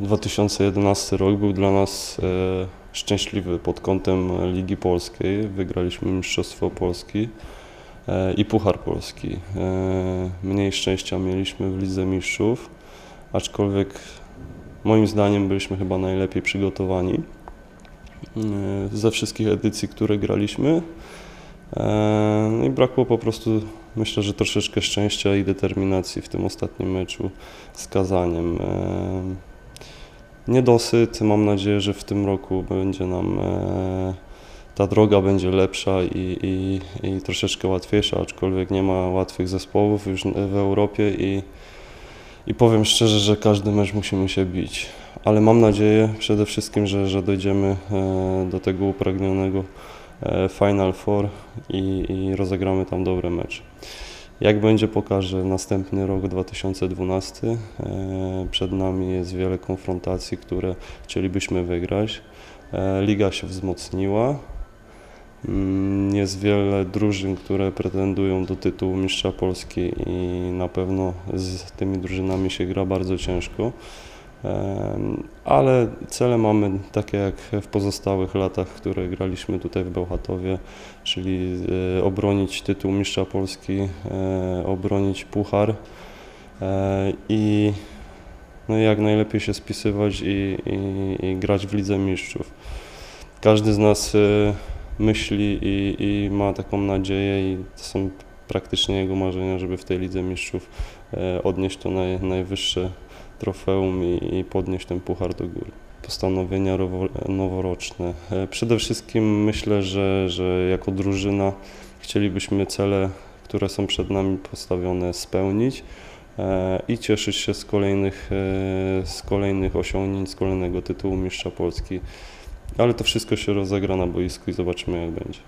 2011 rok był dla nas e, szczęśliwy pod kątem Ligi Polskiej. Wygraliśmy Mistrzostwo Polski e, i Puchar Polski. E, mniej szczęścia mieliśmy w Lidze Mistrzów, aczkolwiek moim zdaniem byliśmy chyba najlepiej przygotowani ze wszystkich edycji, które graliśmy. No i brakło po prostu, myślę, że troszeczkę szczęścia i determinacji w tym ostatnim meczu z Kazaniem. Niedosyt, mam nadzieję, że w tym roku będzie nam e, ta droga będzie lepsza i, i, i troszeczkę łatwiejsza, aczkolwiek nie ma łatwych zespołów już w Europie i, i powiem szczerze, że każdy mecz musimy się bić. Ale mam nadzieję przede wszystkim, że, że dojdziemy e, do tego upragnionego e, Final Four i, i rozegramy tam dobry mecz. Jak będzie pokaże następny rok 2012. E, Przed nami jest wiele konfrontacji, które chcielibyśmy wygrać. E, Liga się wzmocniła. Mm, Jest wiele drużyn, które pretendują do tytułu mistrza Polski i na pewno z tymi drużynami się gra bardzo ciężko. Ale cele mamy takie jak w pozostałych latach, które graliśmy tutaj w Bełchatowie, czyli e, obronić tytuł mistrza Polski, e, obronić puchar e, i no jak najlepiej się spisywać i, i, i grać w Lidze Mistrzów. Każdy z nas myśli i, i ma taką nadzieję i to są praktycznie jego marzenia, żeby w tej Lidze Mistrzów odnieść to naj, najwyższe trofeum i, i podnieść ten puchar do góry. Postanowienia noworoczne. E, Przede wszystkim myślę, że, że jako drużyna chcielibyśmy cele, które są przed nami postawione, spełnić e, i cieszyć się z kolejnych, e, z kolejnych osiągnięć, z kolejnego tytułu mistrza Polski. Ale to wszystko się rozegra na boisku i zobaczymy jak będzie.